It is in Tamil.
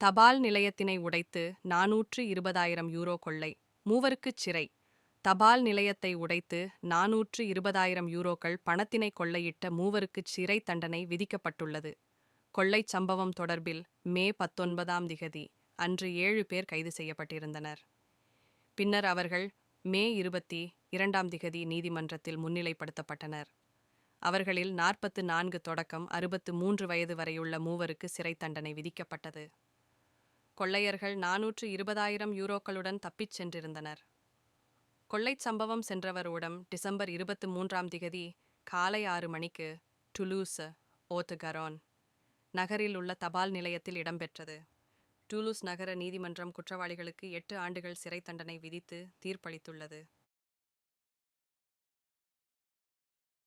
தபால் நிலையத்தினை உடைத்து நாநூற்று இருபதாயிரம் யூரோ கொள்ளை. மூவருக்குச் சிறை. தபால் நிலையத்தை உடைத்து நாநூற்று இருபதாயிரம் யூரோக்கள் பணத்தினை கொள்ளையிட்ட மூவருக்குச் சிறை தண்டனை விதிக்கப்பட்டுள்ளது. கொள்ளைச் சம்பவம் தொடர்பில் மே பத்தொன்பதாம் திகதி அன்று ஏழு பேர் கைது செய்யப்பட்டிருந்தனர். பின்னர் அவர்கள் மே இருபத்தி இரண்டாம் திகதி நீதிமன்றத்தில் முன்னிலைப்படுத்தப்பட்டனர். அவர்களில் நாற்பத்து நான்கு தொடக்கம் அறுபத்து மூன்று வயது வரையுள்ள மூவருக்கு சிறை தண்டனை விதிக்கப்பட்டது. கொள்ளையர்கள் நாநூற்று இருபதாயிரம் யூரோக்களுடன் தப்பிச் சென்றிருந்தனர். கொள்ளைச் சம்பவம் சென்றவரோடம் டிசம்பர் இருபத்து மூன்றாம் திகதி காலை ஆறு மணிக்கு டுலூஸ் ஓத்துகரோன் நகரில் உள்ள தபால் நிலையத்தில் இடம்பெற்றது. டூலூஸ் நகர நீதிமன்றம் குற்றவாளிகளுக்கு எட்டு ஆண்டுகள் சிறை தண்டனை விதித்து தீர்ப்பளித்துள்ளது.